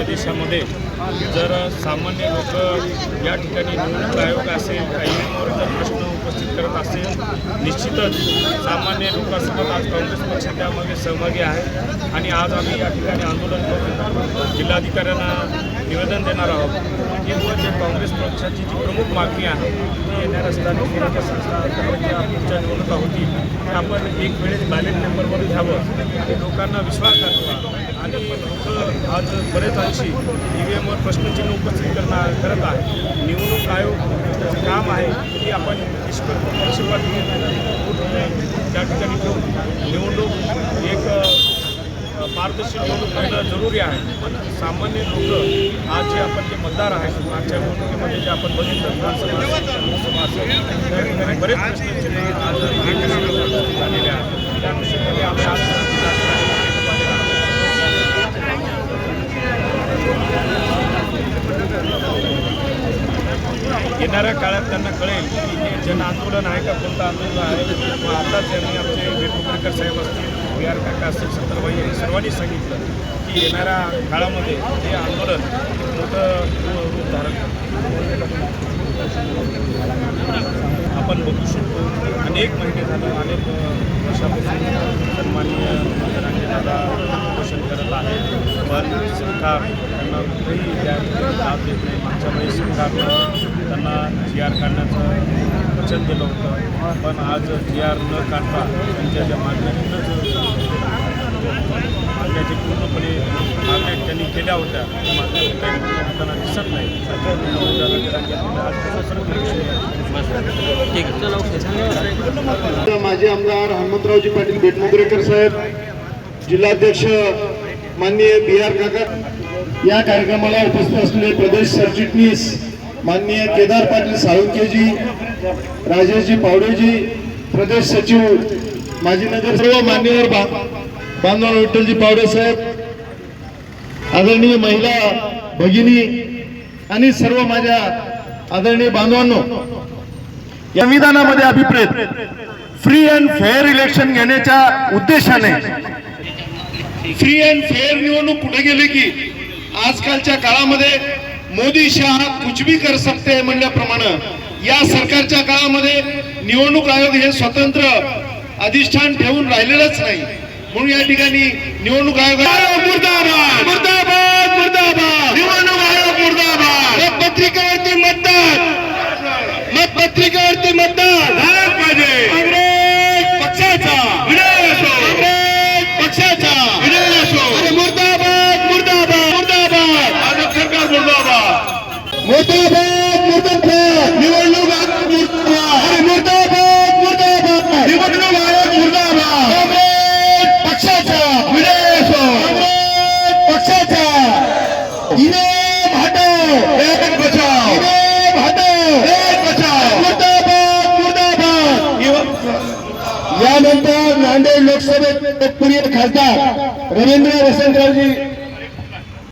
लोकशाहीच्या देशामध्ये जर सामान्य लोक या ठिकाणी निवडणूक आयोग असेल काही जर प्रश्न उपस्थित करत असेल निश्चितच सामान्य लोकांसोबत आज काँग्रेस पक्ष त्यामध्ये सहभागी आहे. आणि आज आम्ही या ठिकाणी आंदोलन करून जिल्हाधिकाऱ्यांना निवेदन देणार आहोत की व जे काँग्रेस पक्षाची जी प्रमुख मागणी आहे ती येणाऱ्या स्थानिक संस्था पुढच्या निवडणुका होतील ते आपण एक वेळेस बॅलेट पेपरवर घ्यावं आणि लोकांना विश्वास दाखवा. आणि लोक आज बरेच अंशी ई व्ही एमवर प्रश्नचिन्ह उपस्थित करणार करत आहे निवडणूक आयोग काम आहे की आपण निष्पक्ष पक्षपात त्या ठिकाणी ठेवून निवडणूक मार्गदर्शन पारदर्शी निवडणूक करणं जरुरी आहे. पण सामान्य लोक आज जे आपण जे मतदार आहेत मागच्या निवडणुकीमध्ये जे आपण बघितलं विधानसभा असेल, बरेच प्रश्नचिन्ह आज झालेले आहेत त्या अनुषंगाने आम्ही आज येणाऱ्या काळात त्यांना कळेल की जन आंदोलन आहे का कोणतं आंदोलन आहे मग आताच यांनी आमचे वेटुकरकर साहेब असतील बी आर काका असतील सत्तरबाई यांनी सर्वांनी सांगितलं की येणाऱ्या काळामध्ये हे आंदोलन मोठं रूप धारण आपण बघू शकतो अनेक महिने झालं अनेक वर्षापासून सन्माननीय दादा पोषण करत आहेत पण सरकार त्यांना कुठेही त्या लाभ देत नाही. मागच्या वेळी सरकारनं त्यांना जी आर काढण्याचं वचन दिलं होतं. पण आज जी आर न काढता त्यांच्या ज्या मागण्यांतूनच मागण्या जे पूर्णपणे मागण्या त्यांनी केल्या होत्या. त्या मागण्या दिसत नाही. माजी आमदार हनुमंतरावजी पाटील बेटमुगरेकर साहेब जिल्हाध्यक्ष माननीय बी आर काका या कार्यक्रमाला उपस्थित असलेले प्रदेश सरचिटणीस माननीय केदार पाटील साळुंकेजी राजेशजी पावडेजी प्रदेश सचिव माजी नगर सर्व मान्यवर बा- बांधवान विठ्ठलजी पावडे साहेब आदरणीय महिला भगिनी आणि सर्व माझ्या आदरणीय बांधवांनो या संविधानामध्ये अभिप्रेत फ्री अँड फेअर इलेक्शन घेण्याच्या उद्देशाने फ्री अँड फेअर निवडणूक कुठे गेली की आजकालच्या काळामध्ये मोदी शहा कुछ भी कर सकते म्हणल्याप्रमाणे या सरकारच्या काळामध्ये निवडणूक आयोग हे स्वतंत्र अधिष्ठान ठेवून राहिलेलंच नाही. म्हणून या ठिकाणी निवडणूक आयोग मुर्दाबाद! मुर्दाबाद मुर्दाबाद! निवडणूक आयोग मुर्दाबाद! पत्रिकेवरती मतदान! मतपत्रिकेवरती मतदान! झालंच पाहिजे! काँग्रेस पक्षाचा! विजय असो काँग्रेस पक्षाचा! विजय असो अरे मुर्दाबाद मुर्दाबाद मुर्दाबाद! भाजप सरकार मुर्दाबाद मुर्दाबाद! मुर्दाबाद! त्यानंतर नांदेड लोकसभेत लोकप्रिय खासदार रवींद्र वसंतरावजी